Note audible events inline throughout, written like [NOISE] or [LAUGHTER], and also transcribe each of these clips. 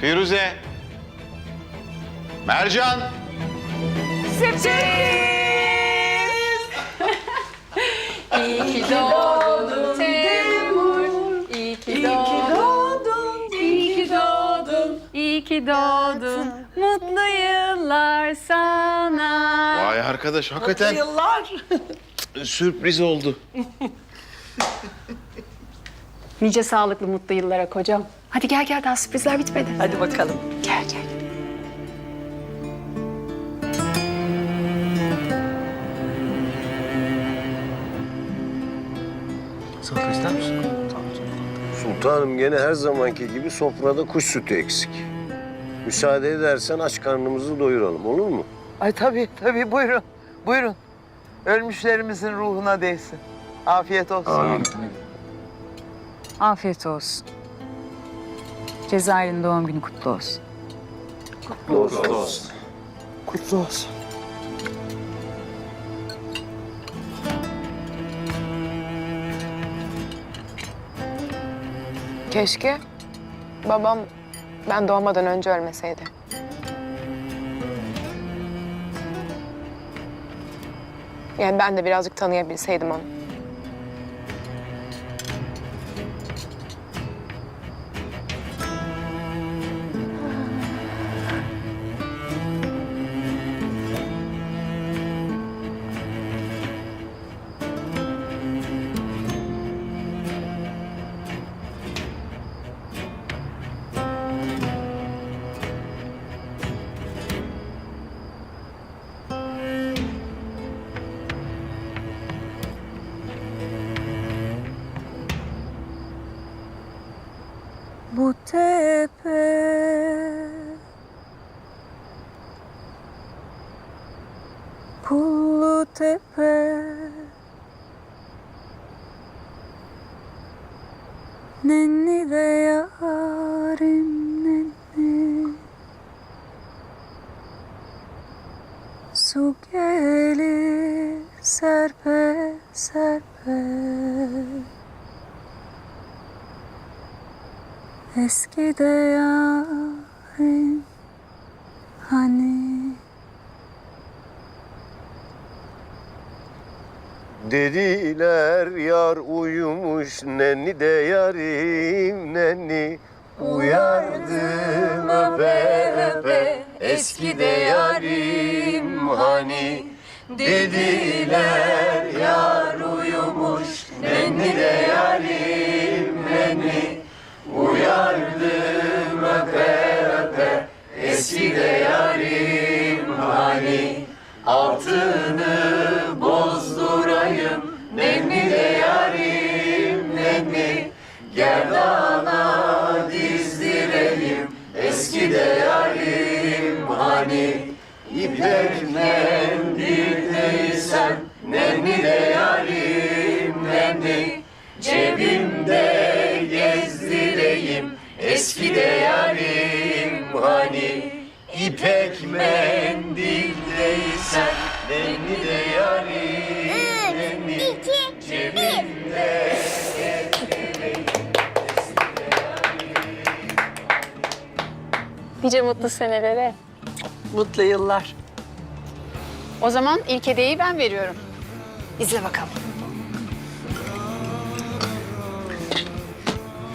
Firuze. Mercan. İyi ki doğdun Temur. İyi ki doğdun. İyi ki doğdun. İyi ki doğdun. Mutlu yıllar sana. Vay arkadaş hakikaten Yıllar. [LAUGHS] sürpriz oldu. Nice sağlıklı mutlu yıllara kocam. Hadi gel gel daha sürprizler bitmedi. Hadi bakalım. Gel gel. Salata ister misin? Sultanım gene her zamanki gibi sofrada kuş sütü eksik. Müsaade edersen aç karnımızı doyuralım olur mu? Ay tabii tabii buyurun. Buyurun. Ölmüşlerimizin ruhuna değsin. Afiyet olsun. Afiyet olsun. Cezayir'in doğum günü kutlu olsun. Kutlu olsun. Kutlu olsun. Keşke babam ben doğmadan önce ölmeseydi. Yani ben de birazcık tanıyabilseydim onu. Bu tepe. Pullu tepe. Nenni de yarim nenni. Su gelir serpe serpe Eski de yarim hani Dediler yar uyumuş nenni de yarim nenni Uyardım öpe öpe eski de yarim hani Dediler yar uyumuş nenni de yarim Uyardım öpe öpe eski de yarim hani. Altını bozdurayım nenni de yarim nenni Gerdana dizdireyim eski de yarim hani. İpek mendil değilsen nenni de yarim nenni Cebimde eski de yarim hani İpek mendil değilsen nenni de yarim nenni Cebimde Nice mutlu senelere. Mutlu yıllar. O zaman ilk hediyeyi ben veriyorum. İzle bakalım.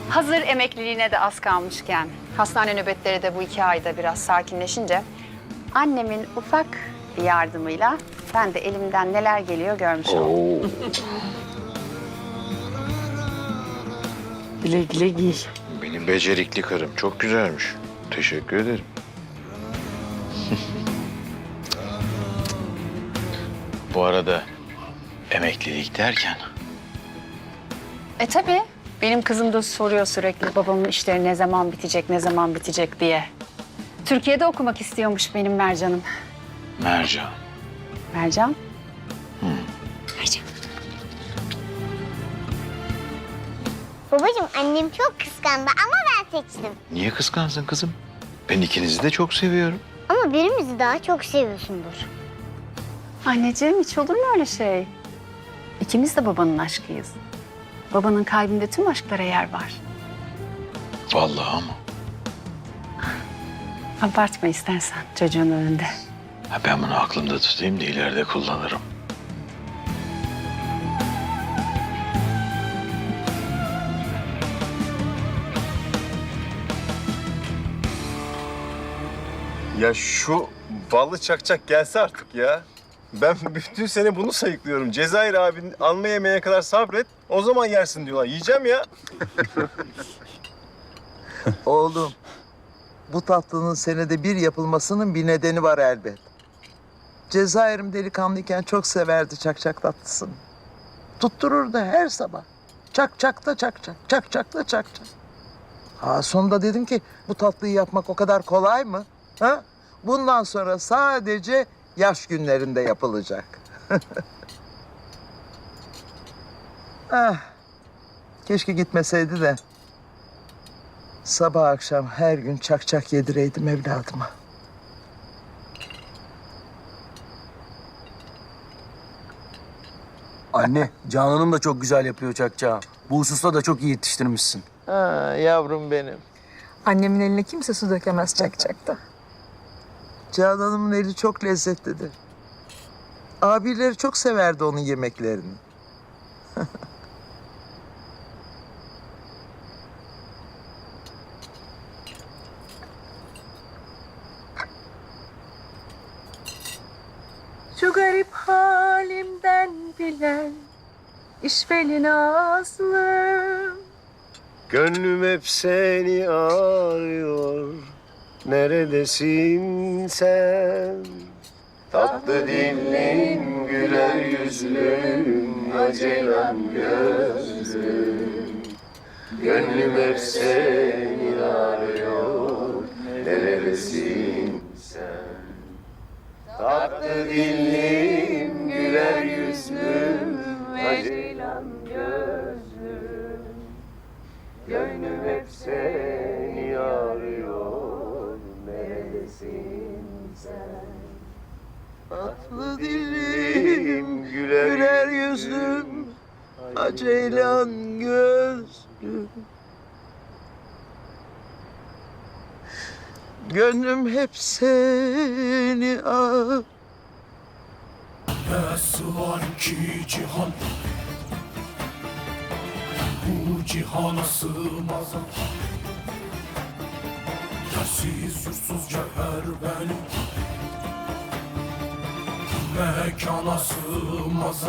Hazır emekliliğine de az kalmışken, hastane nöbetleri de bu iki ayda biraz sakinleşince... ...annemin ufak bir yardımıyla ben de elimden neler geliyor görmüş oldum. [LAUGHS] Güle güle giy. Benim becerikli karım çok güzelmiş. Teşekkür ederim. Bu arada emeklilik derken E tabii. Benim kızım da soruyor sürekli babamın işleri ne zaman bitecek, ne zaman bitecek diye. Türkiye'de okumak istiyormuş benim Mercan'ım. Mercan. Mercan? Mercan. Babacığım annem çok kıskandı ama ben seçtim. Niye kıskansın kızım? Ben ikinizi de çok seviyorum. Ama birimizi daha çok seviyorsundur. Anneciğim hiç olur mu öyle şey? İkimiz de babanın aşkıyız. Babanın kalbinde tüm aşklara yer var. Vallahi ama. Abartma istersen çocuğun önünde. Ha, ben bunu aklımda tutayım da ileride kullanırım. Ya şu ballı çakçak gelse artık ya. Ben [LAUGHS] bütün sene bunu sayıklıyorum. Cezayir abin alma yemeğine kadar sabret. O zaman yersin diyorlar. Yiyeceğim ya. [LAUGHS] Oğlum, bu tatlının senede bir yapılmasının bir nedeni var elbet. Cezayir'im delikanlıyken çok severdi çakçak tatlısını. Tuttururdu her sabah. Çak çak da çak. Ha, sonunda dedim ki bu tatlıyı yapmak o kadar kolay mı? Ha? Bundan sonra sadece yaş günlerinde yapılacak. [LAUGHS] ah, keşke gitmeseydi de sabah akşam her gün çak çak yedireydim evladıma. Anne, Canan'ım da çok güzel yapıyor çakçağı. Bu hususta da çok iyi yetiştirmişsin. Ha, yavrum benim. Annemin eline kimse su dökemez çakçakta. Canan'ımın eli çok lezzetlidir. Abileri çok severdi onun yemeklerini. [LAUGHS] Şu garip halimden bilen işveli nazlım. Gönlüm hep seni arıyor. Neredesin sen? Tatlı dillim, güler yüzlüm, acelen gözlüm. Gönlüm hep seni arıyor. Neredesin sen? Tatlı dillim, güler yüzlüm, acelen gözlüm. Gönlüm hep seni aceylan gözlüm. Gönlüm hep seni ar. Nasıl var ki cihan. Bu cihana sığmaz. Yersiz yursuz cevher benim. Mekana sığmaz